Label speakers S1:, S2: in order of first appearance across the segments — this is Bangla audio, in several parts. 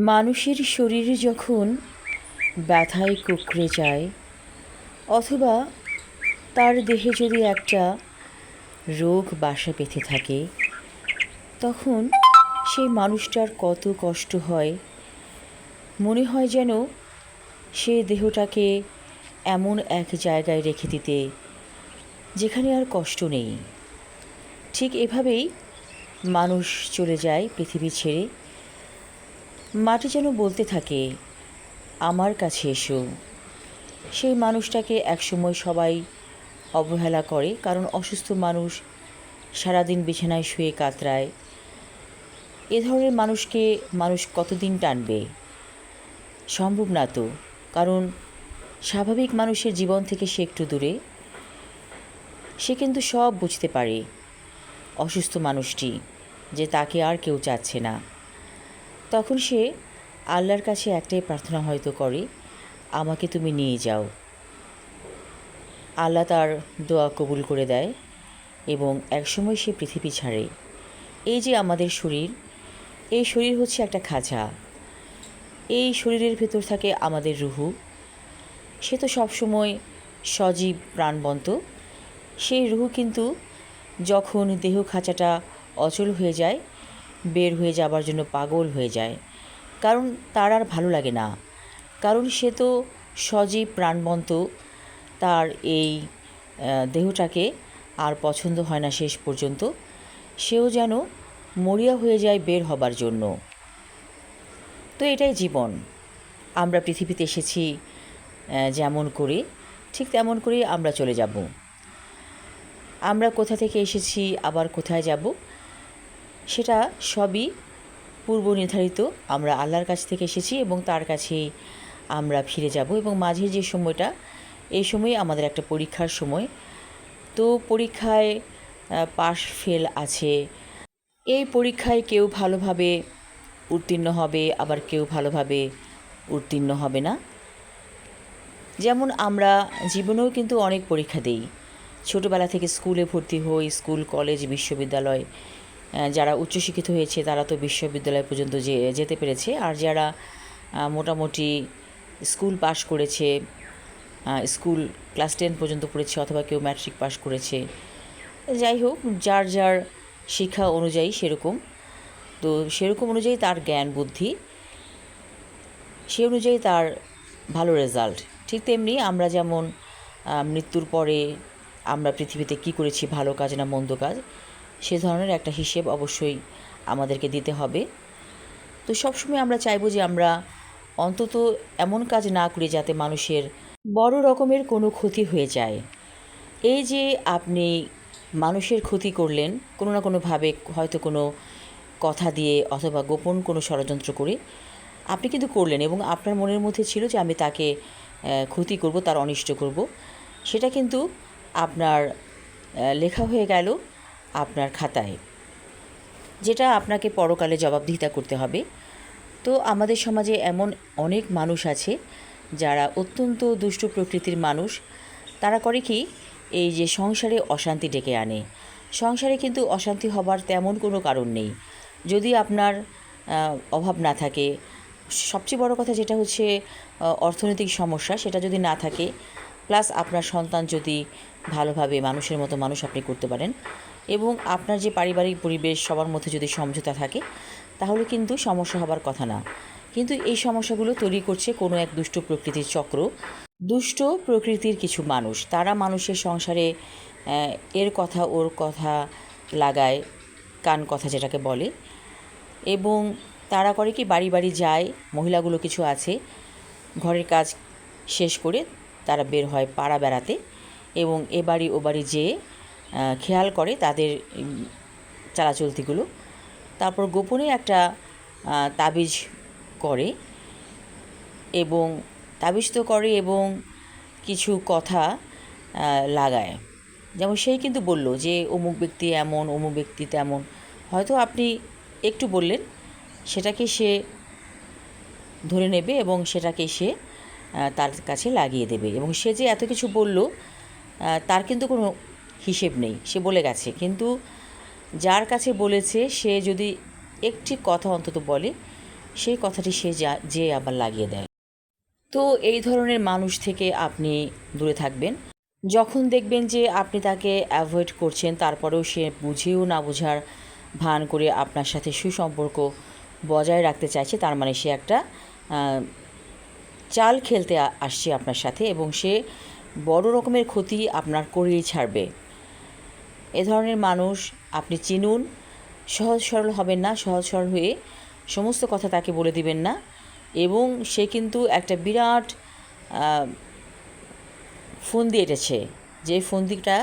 S1: মানুষের শরীর যখন ব্যথায় কুকড়ে যায়, অথবা তার দেহে যদি একটা রোগ বাসা বেঁধে থাকে, তখন সেই মানুষটার কত কষ্ট হয়। মনে হয় যেন সে দেহটাকে এমন এক জায়গায় রেখে দিতে, যেখানে আর কষ্ট নেই। ঠিক এভাবেই মানুষ চলে যায় পৃথিবী ছেড়ে। মাটি যেন বলতে থাকে, আমার কাছে এসো। সেই মানুষটাকে একসময় সবাই অবহেলা করে, কারণ অসুস্থ মানুষ সারাদিন বিছানায় শুয়ে কাতরায়। এ ধরনের মানুষকে মানুষ কতদিন টানবে? সম্ভব না তো, কারণ স্বাভাবিক মানুষের জীবন থেকে সে একটু দূরে। সে কিন্তু সব বুঝতে পারে, অসুস্থ মানুষটি, যে তাকে আর কেউ চাচ্ছে না। তখন সে আল্লাহর কাছে একটাই প্রার্থনা হয়তো করে, আমাকে তুমি নিয়ে যাও। আল্লাহ তার দোয়া কবুল করে দেয় এবং একসময় সে পৃথিবী ছাড়ে। এই যে আমাদের শরীর, এই শরীর হচ্ছে একটা খাঁচা। এই শরীরের ভেতর থাকে আমাদের রুহু। সে তো সবসময় সজীব প্রাণবন্ত। সেই রুহু কিন্তু যখন দেহ খাঁচাটা অচল হয়ে যায় বের হয়ে যাবার জন্য পাগল হয়ে যায়। কারণ তার আর ভালো লাগে না। কারণ সে তো সজীব প্রাণবন্ত। তার এই দেহটাকে আর পছন্দ হয় না শেষ পর্যন্ত। সেও যেন মরিয়া হয়ে যায় বের হবার জন্য। তো এটাই জীবন। আমরা পৃথিবীতে এসেছি যেমন করে, ঠিক তেমন করেই আমরা চলে যাব। আমরা কোথা থেকে এসেছি, আবার কোথায় যাব সেটা সবই পূর্ব নির্ধারিত। আমরা আল্লাহর কাছ থেকে এসেছি এবং তার কাছেই আমরা ফিরে যাব এবং মাঝের যে সময়টা, এই সময় আমাদের একটা পরীক্ষার সময়। তো পরীক্ষায় পাশ ফেল আছে। এই পরীক্ষায় কেউ ভালোভাবে উত্তীর্ণ হবে, আবার কেউ ভালোভাবে উত্তীর্ণ হবে না। যেমন আমরা জীবনেও কিন্তু অনেক পরীক্ষা দিই। ছোটোবেলা থেকে স্কুলে ভর্তি হই, স্কুল, কলেজ, বিশ্ববিদ্যালয়। যারা উচ্চশিক্ষিত হয়েছে, তারা তো বিশ্ববিদ্যালয় পর্যন্ত যে, যেতে পেরেছে। আর যারা মোটামুটি স্কুল পাশ করেছে স্কুল ক্লাস টেন পর্যন্ত পড়েছে অথবা কেউ ম্যাট্রিক পাশ করেছে, যাই হোক, যার যার শিক্ষা অনুযায়ী সেরকম। তো সেরকম অনুযায়ী তার জ্ঞান, বুদ্ধি, সে অনুযায়ী তার ভালো রেজাল্ট। ঠিক তেমনি আমরা যেমন মৃত্যুর পরে আমরা পৃথিবীতে কি করেছি, ভালো কাজ না মন্দ কাজ সে ধরনের একটা হিসেব অবশ্যই আমাদেরকে দিতে হবে। তো সবসময় আমরা চাইব যে আমরা অন্তত এমন কাজ না করি যাতে মানুষের বড় রকমের কোনো ক্ষতি হয়ে যায়। এই যে আপনি মানুষের ক্ষতি করলেন, কোনো না কোনোভাবে হয়তো কোনো কথা দিয়ে অথবা গোপন কোনো ষড়যন্ত্র করে আপনি কিন্তু করলেন এবং আপনার মনের মধ্যে ছিল যে আমি তাকে ক্ষতি করব, তার অনিষ্ট করব। সেটা কিন্তু আপনার লেখা হয়ে গেল। আপনার খাতায়, যেটা আপনাকে পরকালে জবাবদিহিতা করতে হবে। তো আমাদের সমাজে এমন অনেক মানুষ আছে, যারা অত্যন্ত দুষ্ট প্রকৃতির মানুষ। তারা করে কি, এই যে সংসারে অশান্তি ডেকে আনে। সংসারে কিন্তু অশান্তি হবার তেমন কোনো কারণ নেই। যদি আপনার অভাব না থাকে, সবচেয়ে বড় কথা যেটা হচ্ছে অর্থনৈতিক সমস্যা, সেটা যদি না থাকে, প্লাস আপনার সন্তান যদি ভালোভাবে মানুষের মতো মানুষ আপনি করতে পারেন এবং আপনার যে পারিবারিক পরিবেশ সবার মধ্যে যদি সমঝোতা থাকে, তাহলে কিন্তু সমস্যা হবার কথা না। কিন্তু এই সমস্যাগুলো তৈরি করছে কোনো এক দুষ্ট প্রকৃতির চক্র। দুষ্ট প্রকৃতির কিছু মানুষ, তারা মানুষের সংসারে এর কথা ওর কথা লাগায়, কান কথা যেটাকে বলে। এবং তারা করে কি বাড়ি বাড়ি যায়, মহিলাগুলো কিছু আছে, ঘরের কাজ শেষ করে তারা বের হয় পাড়া বেড়াতে। এবং এ বাড়ি ও বাড়ি যেয়ে খেয়াল করে তাদের চালাচলতিগুলো। তারপর গোপনে একটা তাবিজ করে এবং তাবিজ তো করে এবং কিছু কথা লাগায়। যেমন সেই কিন্তু বলল যে, অমুক ব্যক্তি এমন, অমুক ব্যক্তি তেমন। হয়তো আপনি একটু বললেন, সেটাকে সে ধরে নেবে এবং সেটাকে সে তার কাছে লাগিয়ে দেবে। এবং সে যে এত কিছু বলল তার কিন্তু কোনো হিসেব নেই, সে বলে গেছে। কিন্তু যার কাছে বলেছে, সে যদি একটি কথা অন্তত বলে, সেই কথাটি সে যা, যে আবার লাগিয়ে দেয়। তো এই ধরনের মানুষ থেকে আপনি দূরে থাকবেন। যখন দেখবেন যে আপনি তাকে অ্যাভয়েড করছেন, তারপরেও সে বুঝেও না বোঝার ভান করে আপনার সাথে সুসম্পর্ক বজায় রাখতে চাইছে, তার মানে সে একটা চাল খেলতে আসছে আপনার সাথে এবং সে বড় রকমের ক্ষতি আপনার করেই ছাড়বে। এ ধরনের মানুষ আপনি চিনুন। সহজ সরল হবেন না, সহজ সরল হয়ে সমস্ত কথা তাকে বলে দিবেন না। এবং সে কিন্তু একটা বিরাট ফন্দি এঁটেছে। যে ফন্দিটা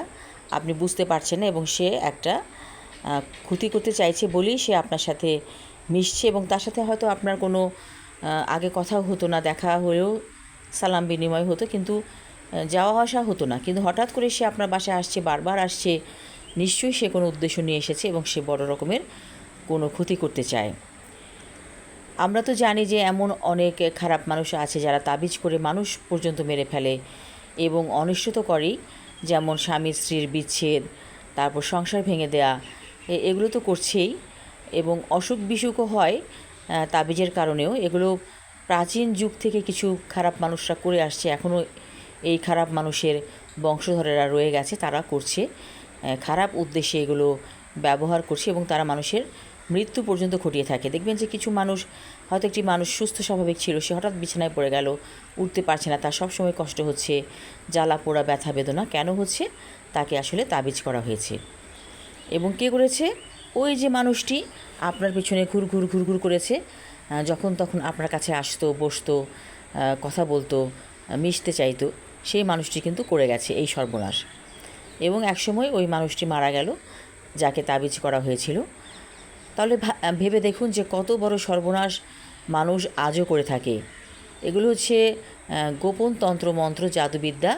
S1: আপনি বুঝতে পারছেন না এবং সে একটা ক্ষতি করতে চাইছে বলেই সে আপনার সাথে মিশছে এবং তার সাথে হয়তো আপনার কোনো আগে কথাও হতো না, দেখা হলেও সালাম বিনিময় হতো। কিন্তু যাওয়া আসা হতো না। কিন্তু হঠাৎ করে সে আপনার বাসায় আসছে, বারবার আসছে নিশ্চয়ই সে কোনো উদ্দেশ্য নিয়ে এসেছে এবং সে বড় রকমের কোনো ক্ষতি করতে চায়। আমরা তো জানি যে এমন অনেক খারাপ মানুষ আছে যারা তাবিজ করে মানুষ পর্যন্ত মেরে ফেলে এবং অনিষ্ট তো করেই যেমন স্বামী স্ত্রীর বিচ্ছেদ, তারপর সংসার ভেঙে দেয়া এগুলো তো করছেই এবং অসুখ বিসুখও হয় তাবিজের কারণেও। এগুলো প্রাচীন যুগ থেকে কিছু খারাপ মানুষরা করে আসছে এখনও এই খারাপ মানুষের বংশধরেরা রয়ে গেছে, তারা করছে। খারাপ উদ্দেশ্যে এগুলো ব্যবহার করছে এবং তারা মানুষের মৃত্যু পর্যন্ত ঘটিয়ে থাকে। দেখবেন যে কিছু মানুষ, হয়তো একটি মানুষ সুস্থ স্বাভাবিক ছিল, সে হঠাৎ বিছানায় পড়ে গেল, উঠতে পারছে না, তার সবসময় কষ্ট হচ্ছে, জ্বালা পোড়া, ব্যথা বেদনা কেন হচ্ছে, তাকে আসলে তাবিজ করা হয়েছে। এবং কে করেছে? ওই যে মানুষটি আপনার পিছনে ঘুর ঘুর ঘুর ঘুর করেছে যখন তখন আপনার কাছে আসতো, বসতো কথা বলতো মিশতে চাইতো, সেই মানুষটি কিন্তু করে গেছে, এই সর্বনাশ। এবং একসময় ওই মানুষটি মারা গেল, যাকে তাবিজ করা হয়েছিল। তাহলে ভেবে দেখুন যে কত বড় সর্বনাশ মানুষ আজও করে থাকে। এগুলো হচ্ছে গোপন তন্ত্রমন্ত্র, জাদুবিদ্যা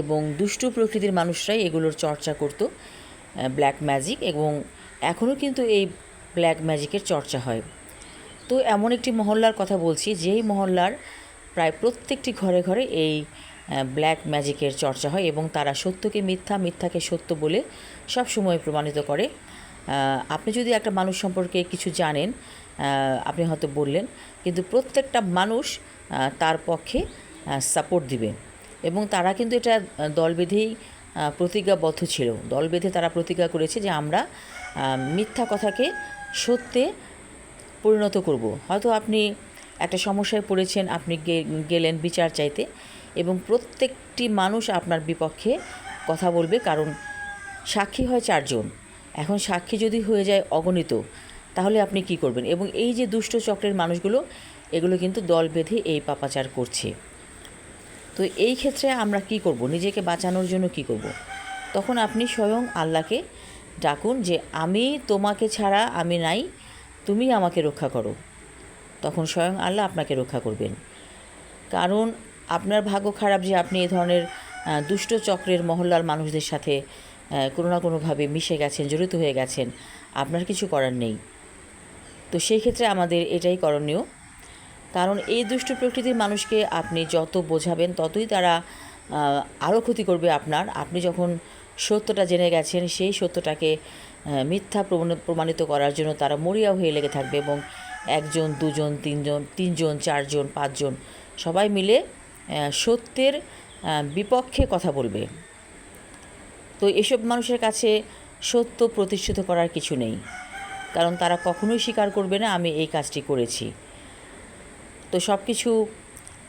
S1: এবং দুষ্টু প্রকৃতির মানুষরাই এগুলোর চর্চা করতো ব্ল্যাক ম্যাজিক, এবং এখনও কিন্তু এই ব্ল্যাক ম্যাজিকের চর্চা হয়। তো এমন একটি মহল্লার কথা বলছি, যেই মহল্লার প্রায় প্রত্যেকটি ঘরে ঘরে এই ব্ল্যাক ম্যাজিকের চর্চা হয় এবং তারা সত্যকে মিথ্যা, মিথ্যাকে সত্য বলে সব সময় প্রমাণিত করে। আপনি যদি একটা মানুষ সম্পর্কে কিছু জানেন আপনি হয়তো বললেন, কিন্তু প্রত্যেকটা মানুষ তার পক্ষে সাপোর্ট দিবে। এবং তারা কিন্তু এটা দল বেঁধেই প্রতিজ্ঞাবদ্ধ ছিল। দল বেঁধে তারা প্রতিজ্ঞা করেছে যে আমরা মিথ্যা কথাকে সত্যে পরিণত করব। হয়তো আপনি একটা সমস্যায় পড়েছেন, আপনি গেলেন বিচার চাইতে। এবং প্রত্যেকটি মানুষ আপনার বিপক্ষে কথা বলবে, কারণ সাক্ষী হয় চারজন। এখন সাক্ষী যদি হয়ে যায় অগণিত, তাহলে আপনি কি করবেন? এবং এই যে দুষ্ট চক্রের মানুষগুলো, এগুলো কিন্তু দল বেঁধে এই পাপাচার করছে। তো এই ক্ষেত্রে আমরা কি করব? নিজেকে বাঁচানোর জন্য কি করব? তখন আপনি স্বয়ং আল্লাহকে ডাকুন যে, আমি তোমাকে ছাড়া আমি নাই, তুমি আমাকে রক্ষা করো। তখন স্বয়ং আল্লাহ আপনাকে রক্ষা করবেন। কারণ আপনার ভাগ্য খারাপ যে আপনি এ ধরনের দুষ্ট চক্রের মহল্লার মানুষদের সাথে কোনো না কোনোভাবে মিশে গেছেন, জড়িত হয়ে গেছেন, আপনার কিছু করার নেই। তো সেই ক্ষেত্রে আমাদের এটাই করণীয়। কারণ এই দুষ্ট প্রকৃতির মানুষকে আপনি যত বোঝাবেন, ততই তারা আরও ক্ষতি করবে আপনার। আপনি যখন সত্যটা জেনে গেছেন, সেই সত্যটাকে মিথ্যা প্রমাণ- প্রমাণিত করার জন্য তারা মরিয়া হয়ে লেগে থাকবে এবং একজন, দুজন, তিনজন তিনজন, চারজন, পাঁচজন, সবাই মিলে সত্যের বিপক্ষে কথা বলবে। তো এসব মানুষের কাছে সত্য প্রতিষ্ঠিত করার কিছু নেই। কারণ তারা কখনোই স্বীকার করবে না, আমি এই কাজটি করেছি। তো সব কিছু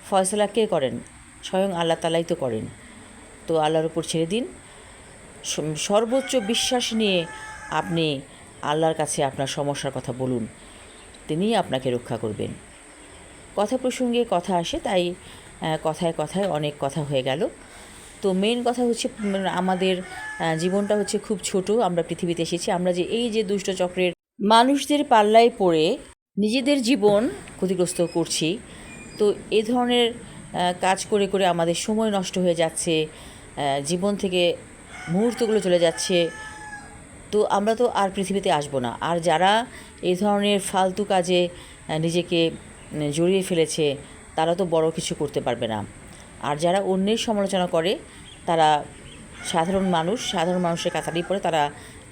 S1: ফয়সলা কে করেন? স্বয়ং আল্লাহ তালাই তো করেন। তো আল্লাহর উপর ছেড়ে দিন। সর্বোচ্চ বিশ্বাস নিয়ে আপনি আল্লাহর কাছে আপনার সমস্যার কথা বলুন। তিনিই আপনাকে রক্ষা করবেন। কথা প্রসঙ্গে কথা আসে, তাই কথায় কথায় অনেক কথা হয়ে গেল। তো মেন কথা হচ্ছে আমাদের জীবনটা হচ্ছে খুব ছোট, আমরা পৃথিবীতে এসেছি। আমরা যে এই যে দুষ্ট চক্রের মানুষদের পাল্লায় পড়ে নিজেদের জীবন ক্ষতিগ্রস্ত করছি। তো এ ধরনের কাজ করে করে আমাদের সময় নষ্ট হয়ে যাচ্ছে জীবন থেকে মুহূর্তগুলো চলে যাচ্ছে। তো আমরা তো আর পৃথিবীতে আসব না। আর যারা এই ধরনের ফালতু কাজে নিজেকে জড়িয়ে ফেলেছে তারা তো বড় কিছু করতে পারবে না। আর যারা অন্যের সমালোচনা করে, তারা সাধারণ মানুষ, সাধারণ মানুষের কাতারেই পড়ে, তারা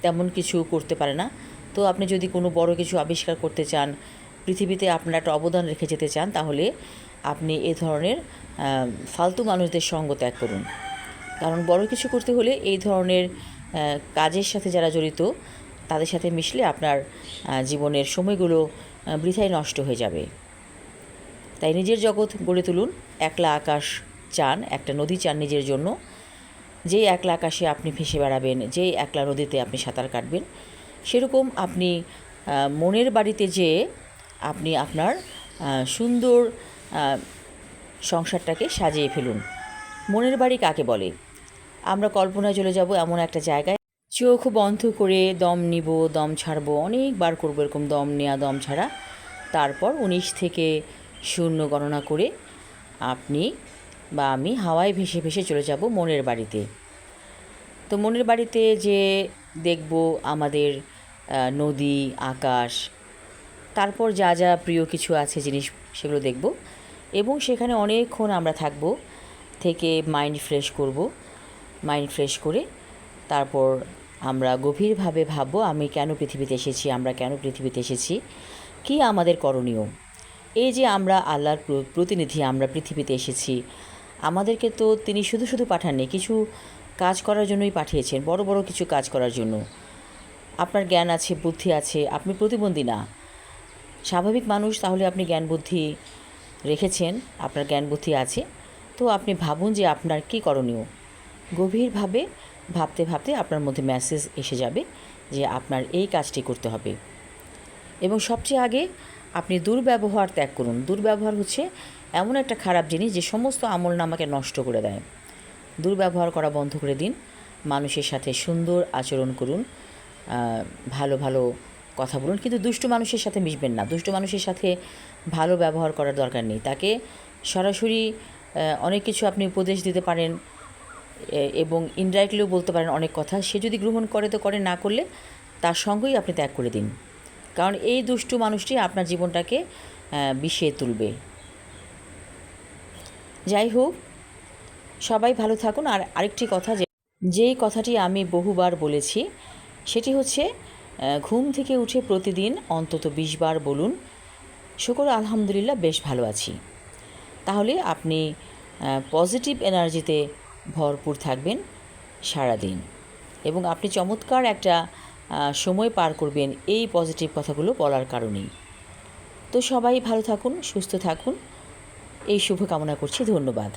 S1: তেমন কিছু করতে পারে না। তো আপনি যদি কোনো বড় কিছু আবিষ্কার করতে চান, পৃথিবীতে আপনার একটা অবদান রেখে যেতে চান, তাহলে আপনি এ ধরনের ফালতু মানুষদের সঙ্গ ত্যাগ করুন। কারণ বড় কিছু করতে হলে এই ধরনের কাজের সাথে যারা জড়িত, তাদের সাথে মিশলে আপনার জীবনের সময়গুলো বৃথায় নষ্ট হয়ে যাবে। তাই নিজের জগৎ গড়ে তুলুন। একলা আকাশ চান, একটা নদী চান নিজের জন্য। যেই একলা আকাশে আপনি ভেসে বেড়াবেন, যেই একলা নদীতে আপনি সাঁতার কাটবেন, সেরকম আপনি মনের বাড়িতে যেয়ে আপনি আপনার সুন্দর সংসারটাকে সাজিয়ে ফেলুন। মনের বাড়ি কাকে বলে? আমরা কল্পনায় চলে যাব এমন একটা জায়গায়। চোখ বন্ধ করে দম নিব, দম ছাড়বো, অনেকবার করব এরকম দম নেওয়া দম ছাড়া। তারপর উনিশ থেকে শূন্য গণনা করে আপনি বা আমি হাওয়ায় ভেসে ভেসে চলে যাব মনের বাড়িতে। তো মনের বাড়িতে যে দেখব আমাদের নদী, আকাশ, তারপর যা যা প্রিয় কিছু আছে জিনিস সেগুলো দেখব এবং সেখানে অনেকক্ষণ আমরা থাকব, থেকে মাইন্ড ফ্রেশ করব মাইন্ড ফ্রেশ করে তারপর আমরা গভীরভাবে ভাববো আমি কেন পৃথিবীতে এসেছি, আমরা কেন পৃথিবীতে এসেছি, কী আমাদের করণীয়। এই যে আমরা আল্লাহর প্র- প্রতিনিধি আমরা পৃথিবীতে এসেছি, আমাদেরকে তো তিনি শুধু শুধু পাঠাননি, কিছু কাজ করার জন্যই পাঠিয়েছেন, বড় বড় কিছু কাজ করার জন্য। আপনার জ্ঞান আছে, বুদ্ধি আছে, আপনি প্রতিবন্ধী না। স্বাভাবিক মানুষ তাহলে আপনি জ্ঞান বুদ্ধি রেখেছেন, আপনার জ্ঞান বুদ্ধি আছে, তো আপনি ভাবুন যে আপনার কী করণীয়। গভীরভাবে ভাবতে ভাবতে আপনার মধ্যে মেসেজ এসে যাবে যে আপনার এই কাজটি করতে হবে। এবং সবচেয়ে আগে আপনি দুর্ব্যবহার ত্যাগ করুন। দুর্ব্যবহার হচ্ছে এমন একটা খারাপ জিনিস যে সমস্ত আমল নামাকে নষ্ট করে দেয়। দুর্ব্যবহার করা বন্ধ করে দিন। মানুষের সাথে সুন্দর আচরণ করুন। ভালো ভালো কথা বলুন। কিন্তু দুষ্ট মানুষের সাথে মিশবেন না। দুষ্টু মানুষের সাথে ভালো ব্যবহার করার দরকার নেই। তাকে সরাসরি অনেক কিছু আপনি উপদেশ দিতে পারেন এবং ইনডাইরেক্টলিও বলতে পারেন অনেক কথা। সে যদি গ্রহণ করে তো করে, না করলে তার সঙ্গেই আপনি ত্যাগ করে দিন। কারণ এই দুষ্টু মানুষটি আপনার জীবনটাকে বিষিয়ে তুলবে। যাই হোক, সবাই ভালো থাকুন। আর আরেকটি কথা যে, যেই কথাটি আমি বহুবার বলেছি, সেটি হচ্ছে ঘুম থেকে উঠে প্রতিদিন অন্তত বিশ বার বলুন, শুকর, আলহামদুলিল্লাহ, বেশ ভালো আছি। তাহলে আপনি পজিটিভ এনার্জিতে ভরপুর থাকবেন সারাদিন। এবং আপনি চমৎকার একটা সময় পার করবেন এই পজিটিভ কথাগুলো বলার কারণেই। তো সবাই ভালো থাকুন, সুস্থ থাকুন। এই শুভকামনা করছি, ধন্যবাদ।